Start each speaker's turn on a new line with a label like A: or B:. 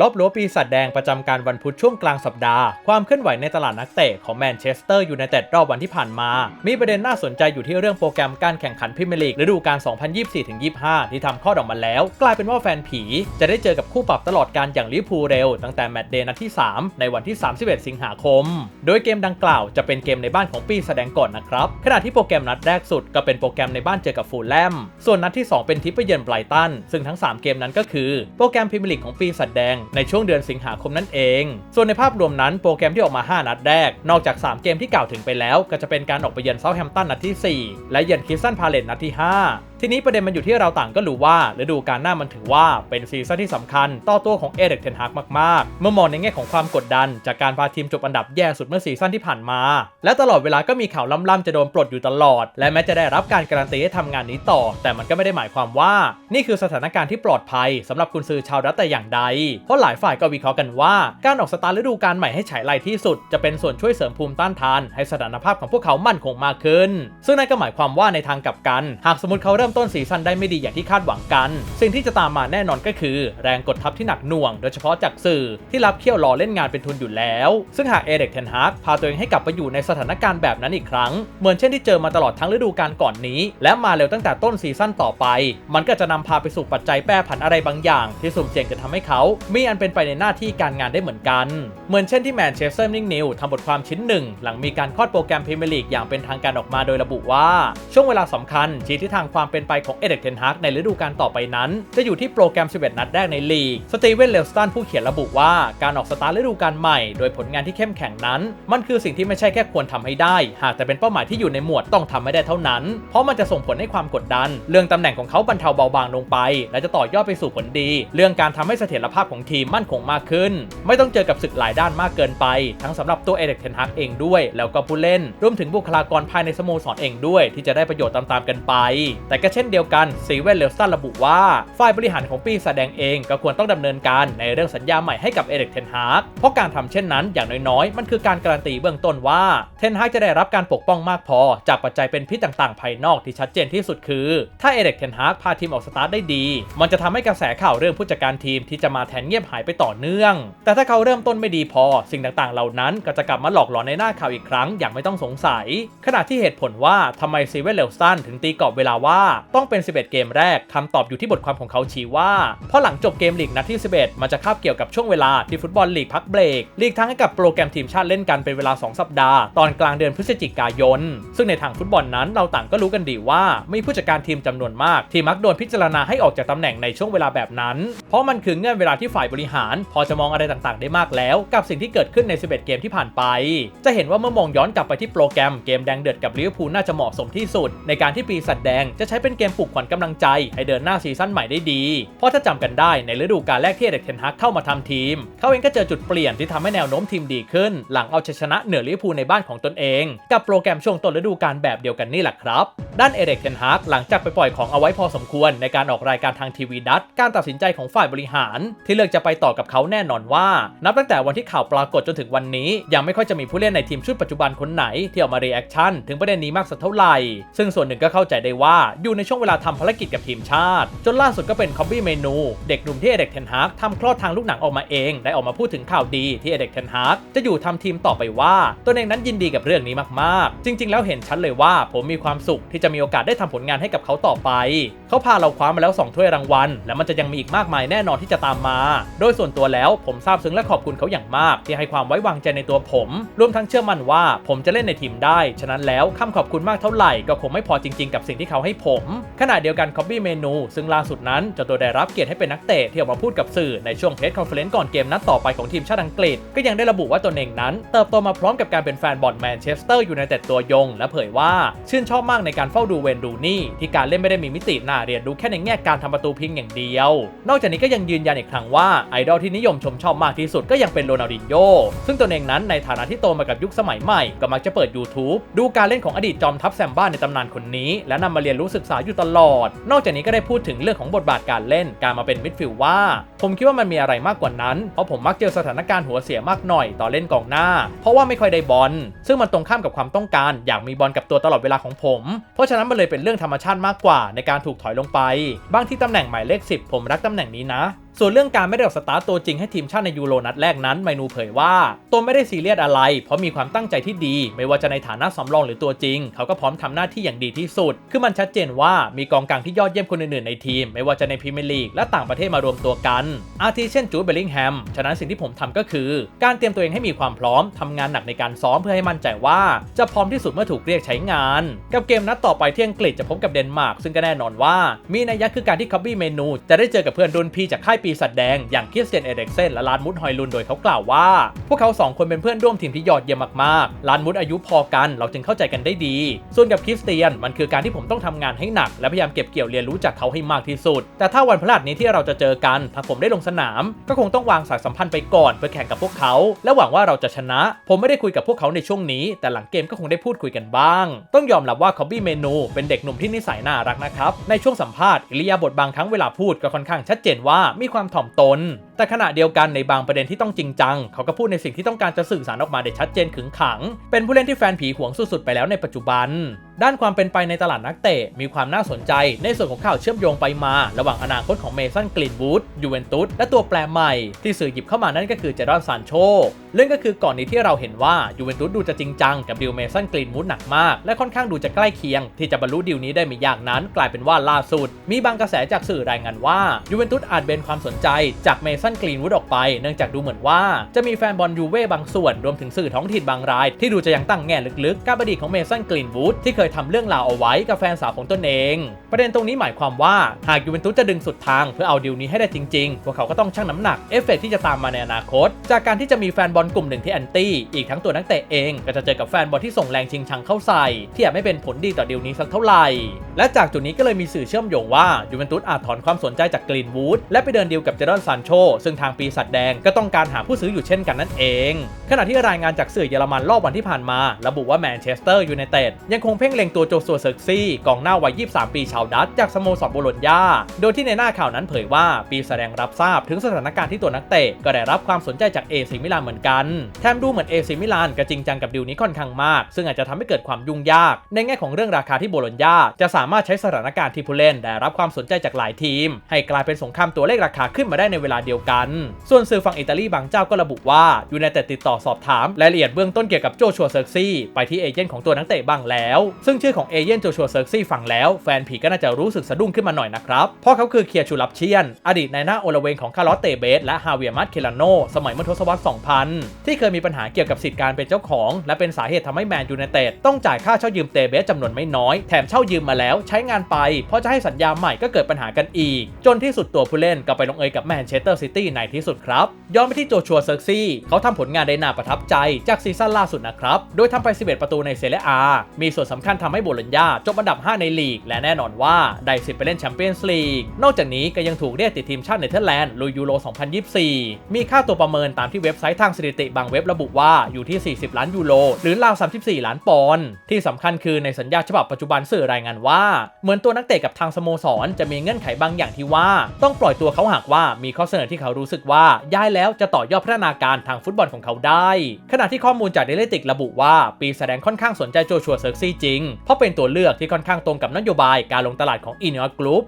A: ลบล้ปีศาจแดงประจำการวันพุธช่วงกลางสัปดาห์ ความเคลื่อนไหวในตลาดนักเตะของแมนเชสเตอร์ยูไนเต็ดรอบวันที่ผ่านมา มีประเด็นน่าสนใจอยู่ที่เรื่องโปรแกรมการแข่งขันพรีเมียร์ลีกฤดูกาล 2024-25 ที่ทำข้อดออกมาแล้ว กลายเป็นว่าแฟนผี จะได้เจอกับคู่ปรับตลอดการอย่างลิเวอร์พูลเร็ว ตั้งแต่แมตช์เดย์นัดที่ 3 ในวันที่ 31 สิงหาคม โดยเกมดังกล่าวจะเป็นเกมในบ้านของปีแสดงก่อนนะครับขณะที่โปรแกรมนัดแรกสุดก็เป็นโปรแกรมในบ้านเจอกับฟูลแลมส่วนนัดที่ 2 เป็นทิปไปเยือนไบรตันซึ่งทั้ง 3 เกมนั้นก็คือ โปรแกรมพรีเมียร์ลีกของปีแสดงในช่วงเดือนสิงหาคมนั่นเอง ส่วนในภาพรวมนั้นโปรแกรมที่ออกมา 5 นัดแรก นอกจาก 3 เกมที่กล่าวถึงไปแล้ว ก็จะเป็นการออกไปเยือนเซาท์แฮมป์ตันนัดที่ 4 และเยือนคริสตันพาเลตนัดที่ 5 ทีนี้ประเด็นมันอยู่ที่เราต่างก็รู้ว่าฤดูกาลหน้ามันถือว่าเป็นซีซั่นที่สำคัญ ต่อตัวของเอเด็กเทนฮากมากๆ เมื่อมองในแง่ของความกดดัน จากการพาทีมจบอันดับแย่สุดเมื่อซีซั่นที่ผ่านมา และตลอดเวลาก็มีข่าวล่ำๆจะโดนปลดอยู่ตลอด และแม้จะได้รับการการันตีให้ทำงานนี้ต่อ แต่มันก็ไม่ได้หมายความว่า นี่คือสถานการณ์ที่ปลอดภัยสำหรับคุณซื้อชาวดัตแต่อย่างใด เพราะหลายฝ่ายก็วิเคราะห์กันว่าการออกสตาร์ฤดูกาลใหม่ให้ฉายไลที่สุด จะเป็นส่วนช่วยเสริมภูมิต้านทาน ให้สถานภาพของพวกเขามั่นคงมากขึ้น ซึ่งนั่นก็หมายความว่าในทางกลับกัน หากสมมติเขาเริ่มต้นซีซั่นได้ไม่ดีอย่างที่คาดหวังกัน สิ่งที่จะตามมาแน่นอนก็คือ แรงกดทับที่หนักหน่วง โดยเฉพาะจากสื่อที่รับเคี่ยวรอเล่นงานเป็นทุนอยู่แล้ว ซึ่งหากเอเด็กเทนฮาร์กพาตัวเองให้กลับไปอยู่ในสถานการณ์แบบนั้นอีกครั้ง เหมือนเช่นที่เจอมาตลอดทั้งฤดูกาลก่อนนี้ และมาเร็วตั้งแต่ต้นซีซั่นต่อไป มันก็จะนำพาไปสู่ปัจจัยแปรผันอะไรบางอย่าง ที่สุ่มเสี่ยงจะทำให้เขา มีอันเป็นไปในหน้าที่การงานได้เหมือนกัน เหมือนเช่นที่แมนเชสเตอร์นิ่งนิวทำบทความชิ้นหนึ่ง หลังมีการคลอดโปรแกรมพรีเมียร์ลีกอย่างเป็นทางการออกมาโดยระบุว่า ช่วงเวลาสำคัญชี้ทิศทางความเป็นไปของเอเด็กเทนฮากในฤดูกาลต่อไปนั้น จะอยู่ที่โปรแกรม 11 นัดแรกในลีก สตีเวน เลวสตันผู้เขียนระบุว่าการออกสตาร์ฤดูกาลใหม่ โดยผลงานที่เข้มแข็งนั้น มันคือสิ่งที่ไม่ใช่แค่ควรทำให้ได้ หากแต่เป็นเป้าหมายที่อยู่ในหมวดต้องทำไม่ได้เท่านั้น เพราะมันจะส่งผลให้ความกดดัน เรื่องตำแหน่งของเขาบรรเทาเบาบางลงไป และจะต่อยอดไปสู่ผลดี เรื่องการทำให้เสถียรภาพของทีมมั่นคงมากขึ้น ไม่ต้องเจอกับศึกหลายด้านมากเกินไป ทั้งสำหรับตัวเอเด็กเทนฮักเองด้วย แล้วก็ผู้เล่น รวมถึงบุคลากรภายในสโมสรเองด้วย ที่จะได้ประโยชน์ตามๆกันไป แต่ก็เช่นเดียวกันซีเวนเลสตันระบุว่า ฝ่ายบริหารของปีแสดงเองก็ควรต้องดำเนินการในเรื่องสัญญาใหม่ให้กับเอเด็กเทนฮากเพราะการทำเช่นนั้นอย่างน้อยๆ มันคือการการันตีเบื้องต้นว่าเทนฮากจะได้รับการปกป้องมากพอ จากปัจจัยเป็นพิษต่างๆ ภายนอกที่ชัดเจนที่สุดคือ ถ้าเอเด็กเทนฮากพาทีมออกสตาร์ทได้ดี มันจะทำให้กระแสข่าวเรื่องผู้จัดการทีมที่จะมาแทนเงียบหายไปต่อเนื่อง แต่ถ้าเขาเริ่มต้นไม่ดีพอ สิ่งต่างๆ เหล่านั้นก็จะกลับมาหลอกหลอนในหน้าข่าวอีกครั้งอย่างไม่ต้องสงสัย ขณะที่เหตุผลว่าทำไมซีเวนเลลสันถึงตีกรอบเวลาว่าต้องเป็น 11 เกมแรกคำตอบอยู่ที่บทความของเขาชี้ว่า เพราะหลังจบเกมลีกนัดที่ 11 มันจะคาบเกี่ยวกับช่วงเวลาที่ฟุตบอลลีกพักเบรกลีกทั้งให้กับโปรแกรมทีมชาติเล่นกันเป็นเวลา 2 สัปดาห์ ตอนกลางเดือนพฤศจิกายน ซึ่งในทางฟุตบอลนั้นเราต่างก็รู้กันดีว่ามีผู้จัดการทีมจำนวนมาก ที่มักโดนพิจารณาให้ออกจากตำแหน่งในช่วงเวลาแบบนั้น เพราะมันคือเงื่อนเวลาที่ฝ่ายบริหาร พอจะมองอะไรต่างๆ ได้มากแล้ว กับสิ่งที่เกิดขึ้นใน 11 เกมที่ผ่านไป จะเห็นว่าเมื่อมองย้อนกลับไปที่โปรแกรมเกมแดงเดือดกับลิเวอร์พูลน่าจะเหมาะสมที่สุด ในการที่ปีศาจแดงจะใช้เป็นเกมปลุกขวัญกำลังใจให้เดินหน้าซีซั่นใหม่ได้ดี เพราะถ้าจำกันได้ในฤดูกาลแรกที่เด็กเทนฮักเข้ามาทำทีม เขาเองก็เจอจุดเปลี่ยนที่ทำให้แนวโน้มทีมดีขึ้น หลังเอาชัยชนะเหนือลิเวอร์พูลในบ้านของตนเอง กับโปรแกรมช่วงต้นฤดูกาลแบบเดียวกันนี่แหละครับด้านเอเด็กเทนฮักหลังจากไปปล่อยของเอาไว้พอสมควร ในการออกรายการทางทีวีดัตการตัดสินใจของฝ่ายบริหาร ที่เลือกจะไปต่อกับเขาแน่นอนว่า นับตั้งแต่วันที่ข่าวปรากฏจนถึงวันนี้ ยังไม่ค่อยจะมีผู้เล่นในทีมชุดปัจจุบันคนไหนที่ออกมาเรีแอคชั่นถึงประเด็นนี้มากสักเท่าไหร่ซึ่งส่วนหนึ่งก็เข้าใจได้ว่าอยู่ในช่วงเวลาทำภารกิจกับทีมชาติ จนล่าสุดก็เป็นคอบบี้เมนู เด็กหนุ่มที่เอเด็กเทนฮากทำคลอดทางลูกหนังออกมาเอง ได้ออกมาพูดถึงข่าวดีที่เอเด็กเทนฮากจะอยู่ทำทีมต่อไปว่าตัวเองนั้นยินดีกับเรื่องนี้มากๆ จริง ๆ แล้วเห็นชัดเลยว่าผมมีความสุขที่จะมีโอกาสได้ทำผลงานให้กับเขาต่อไป เขาพาเราคว้ามาแล้ว 2 ถ้วยรางวัล และมันจะยังมีอีกมากมายแน่นอนที่จะตามมา โดยส่วนตัวแล้วผมซาบซึ้งและขอบคุณเขาอย่างมาก ที่ให้ความไว้วางใจในตัวผม รวมทั้งเชื่อมั่นว่าผมจะเล่นในทีมได้ ฉะนั้นแล้วคำขอบคุณมากเท่าไหร่ก็คงไม่พอจริง ๆ กับสิ่งที่เขาให้ผมขณะเดียวกันคอบบี้เมนู ซึ่งล่าสุดนั้นเจ้าตัวได้รับเกียรติให้เป็นนักเตะที่ออกมาพูดกับสื่อในช่วงเพจคอนเฟอเรนซ์ก่อนเกมนัดต่อไปของทีมชาติอังกฤษ ก็ยังได้ระบุว่าตนเองนั้น เติบโตมาพร้อมกับการเป็นแฟนบอลแมนเชสเตอร์อยูไนเต็ดตัวยง และเผยว่าชื่นชอบมากในการเฝ้าดูเวนดูนี่ ที่การเล่นไม่ได้มีมิติน่าเรียนรู้แค่ในแง่การทำประตูเพียงอย่างเดียว นอกจากนี้ก็ยังยืนยันอีกครั้งว่าไอดอลที่นิยมชมชอบมากที่สุดก็ยังเป็นโรนัลดินโญซึ่งตนเองนั้นในฐานะที่โตมากับยุคสมัยใหม่ก็มักจะเปิด YouTube ดูการเล่นของอดีตจอมทัพแซมบ้าในตำนานคนนี้ และนำมาเรียนรู้ศึกษาอยู่ตลอด นอกจากนี้ก็ได้พูดถึงเรื่องของบทบาทการเล่นการมาเป็นมิดฟิลด์ว่า ผมคิดว่ามันมีอะไรมากกว่านั้น เพราะผมมักเจอสถานการณ์หัวเสียมากหน่อยต่อเล่นกองหน้า เพราะว่าไม่ค่อยได้บอลซึ่งมันตรงข้ามกับความต้องการ อยากมีบอลกับตัวตลอดเวลาของผม เพราะฉะนั้นมันเลยเป็นเรื่องธรรมชาติมากกว่า ในการถูกถอยลงไป บางที่ตำแหน่งหมายเลข 10 ผมรักตำแหน่งนี้นะ ส่วนเรื่องการไม่ได้ออกสตาร์ตตัวจริงให้ทีมชาติในยูโรนัดแรกนั้นไมนูเผยว่าตัวไม่ได้ซีเรียสอะไร เพราะมีความตั้งใจที่ดี ไม่ว่าจะในฐานะสำรองหรือตัวจริง เขาก็พร้อมทำหน้าที่อย่างดีที่สุด คือมันชัดเจนว่ามีกองกลางที่ยอดเยี่ยมคนอื่นๆในทีม ไม่ว่าจะในพรีเมียร์ลีกและต่างประเทศมารวมตัวกัน อาทิเช่นจูดเบลลิงแฮมฉะนั้นสิ่งที่ผมทำก็คือ การเตรียมตัวเองให้มีความพร้อมทำงานหนักในการซ้อมเพื่อให้มั่นใจว่า จะพร้อมที่สุดเมื่อถูกเรียกใช้งาน กับเกมนัดต่อไปที่อังกฤษจะพบกับเดนมาร์กซึ่งก็แน่นอนว่า มีนัยยะคือการที่คับบี้เมนู จะได้เจอกับเพื่อนรุ่นพี่จากค่ายปีศาจแดงอย่างคริสเตียนเอเด็กเซนและลานมุดฮอยลุนโดยเขากล่าวว่า พวกเขาสองคนเป็นเพื่อนร่วมทีมที่ยอดเยี่ยมมากๆลานมุดอายุพอกันเราจึงเข้าใจกันได้ดี ส่วนกับคริสเตียนมันคือการที่ผมต้องทำงานให้หนัก และพยายามเก็บเกี่ยวเรียนรู้จากเขาให้มากที่สุด แต่ถ้าวันพฤหัสนี้ที่เราจะเจอกันถ้าผมได้ลงสนาม ก็คงต้องวางสายสัมพันธ์ไปก่อนเพื่อแข่งกับพวกเขา และหวังว่าเราจะชนะ ผมไม่ได้คุยกับพวกเขาในช่วงนี้ แต่หลังเกมก็คงได้พูดคุยกันบ้าง ต้องยอมรับว่าคอบบี้เมนูเป็นเด็กหนุ่มที่นิสัยน่ารักนะครับในช่วงสัมภาษณ์อิริยาบถบางครั้งเวลาพูดก็ค่อนข้างชัดเจนว่ามีความถ่อมตนแต่ขณะเดียวกันในบางประเด็นที่ต้องจริงจัง เขาก็พูดในสิ่งที่ต้องการจะสื่อสารออกมาได้ชัดเจนขึงขัง เป็นผู้เล่นที่แฟนผีหวงสุดๆไปแล้วในปัจจุบัน ด้านความเป็นไปในตลาดนักเตะ มีความน่าสนใจในส่วนของข่าวเชื่อมโยงไปมา ระหว่างอนาคตของเมสันกรีนวูดยูเวนตุสและตัวแปรใหม่ ที่สื่อหยิบเข้ามานั่นก็คือเจดอนซานโชเรื่องก็คือก่อนนี้ที่เราเห็นว่ายูเวนตุสดูจะจริงจังกับดิวเมสันกรีนวูดหนักมากและค่อนข้างดูจะใกล้เคียง ที่จะบรรลุดิวนี้ได้ไม่ยากนั้น กลายเป็นว่าล่าสุด มีบางกระแสจากสื่อรายงานว่ายูเวนตุสอาจเบนความสนใจจากเมสันกรีนวูดออกไป เนื่องจากดูเหมือนว่าจะมีแฟนบอลยูเว่บางส่วนรวมถึงสื่อท้องถิ่นบางราย ที่ดูจะยังตั้งแง่ลึกๆกับอดีตของเมสันกรีนวูดที่เคยทำเรื่องราวเอาไว้กับแฟนสาวของตนเอง ประเด็นตรงนี้หมายความว่าหากยูเวนตุสจะดึงสุดทางเพื่อเอาดิวนี้ให้ได้จริงๆพวกเขาก็ต้องชั่งน้ำหนักเอฟเฟกต์ที่จะตามมาในอนาคต จากการที่จะมีแฟนบอลกลุ่มหนึ่งที่แอนตี้อีกทั้งตัวนักเตะเองก็จะเจอกับแฟนบอลที่ส่งแรงชิงชังเข้าใส่ที่อาจไม่เป็นผลดีต่อดิวนี้สักเท่าไหร่ และจากจุดนี้ก็เลยมีสื่อเชื่อมโยงว่ายูเวนตุสอาจถอนความสนใจจากกรีนวูดและไปเดินดีลกับเจดอนซานโชซึ่งทางปีศาจแดงก็ต้องการหาผู้ซื้ออยู่เช่นกันนั่นเอง ขณะที่รายงานจากสื่อเยอรมันรอบวันที่ผ่านมา ระบุว่าแมนเชสเตอร์ยูไนเต็ดยังคงเพ่งเล็งตัวโจซัวเซอร์ซี่กองหน้าวัย 23 ปีชาวดัตจากสโมสรโบโลญญา โดยที่ในหน้าข่าวนั้นเผยว่าปีแสดงรับทราบถึงสถานการณ์ที่ตัวนักเตะก็ได้รับความสนใจจากเอซิมิลานเหมือนกัน แถมดูเหมือนเอซิมิลานก็จริงจังกับดีลนี้ค่อนข้างมาก ซึ่งอาจจะทำให้เกิดความยุ่งยาก ในแง่ของเรื่องราคาที่โบโลญญาจะสามารถใช้สถานการณ์ที่ผู้เล่นได้รับความสนใจจากหลายทีม ให้กลายเป็นสงครามตัวเลขราคาขึ้นมาได้ในเวลาเดียวกัน ส่วนสื่อฝั่งอิตาลีบางเจ้าก็ระบุว่ายูไนเต็ดติดต่อสอบถามรายละเอียดเบื้องต้นเกี่ยวกับโจชัวเซอร์ซี่ไปที่เอเจนต์ของตัวนักเตะบ้างแล้ว ซึ่งชื่อของเอเจนต์โจชัวเซอร์ซี่ฟังแล้วแฟนผีก็น่าจะรู้สึกสะดุ้งขึ้นมาหน่อยนะครับเพราะเขาคือเคียร์ชูลับเชียน อดีตนายหน้าโอลเวงของคาร์ลอสเตเบสและฮาเวียร์มัตเคลาโนสมัยเมื่อทศวรรษ 2000 ที่เคยมีปัญหาเกี่ยวกับสิทธิการเป็นเจ้าของ และเป็นสาเหตุทำให้แมนยูไนเต็ดต้องจ่ายค่าเช่ายืมเตเบสจำนวนไม่น้อย แถมเช่ายืมมาแล้วใช้งานไปพอจะให้สัญญาใหม่ก็เกิดปัญหากันอีก จนที่สุดตัวผู้เล่นก็ไปลงเอยกับแมนเชสเตอร์ซิตี้ในที่สุดครับ ย้อนไปที่โจชัวเซอร์ซี่ เขาทำผลงานได้น่าประทับใจจากซีซั่นล่าสุดนะครับ โดยทำไป 11 ประตูในเซเรียอา มีส่วนสำคัญทำให้โบลญญาจบอันดับ 5 ในลีก และแน่นอนว่าได้สิทธิ์ไปเล่นแชมเปี้ยนส์ลีก นอกจากนี้ก็ยังถูกเรียกติดทีมชาติเนเธอร์แลนด์ลุยยูโร 2024 มีค่าตัวประเมินตามที่เว็บไซต์ทางสถิติบางเว็บระบุว่าอยู่ที่ 40 ล้านยูโรหรือราว34 ล้านปอนด์ที่สำคัญคือในสัญญาฉบับปัจจุบันสื่อรายงานว่า เหมือนตัวนักเตะกับทางสโมสรจะมีเงื่อนไขบางอย่างที่ว่า ต้องปล่อยตัวเขาหากว่ามีข้อเสนอที่เขารู้สึกว่าย้ายแล้วจะต่อยอดพัฒนาการทางฟุตบอลของเขาได้ ขณะที่ข้อมูลจากเดลิติกระบุว่าปีแสดงค่อนข้างสนใจโจชัวเซิร์กซี่จริง เพราะเป็นตัวเลือกที่ค่อนข้างตรงกับนโยบายการลงตลาดของอินเนอร์กรุ๊ป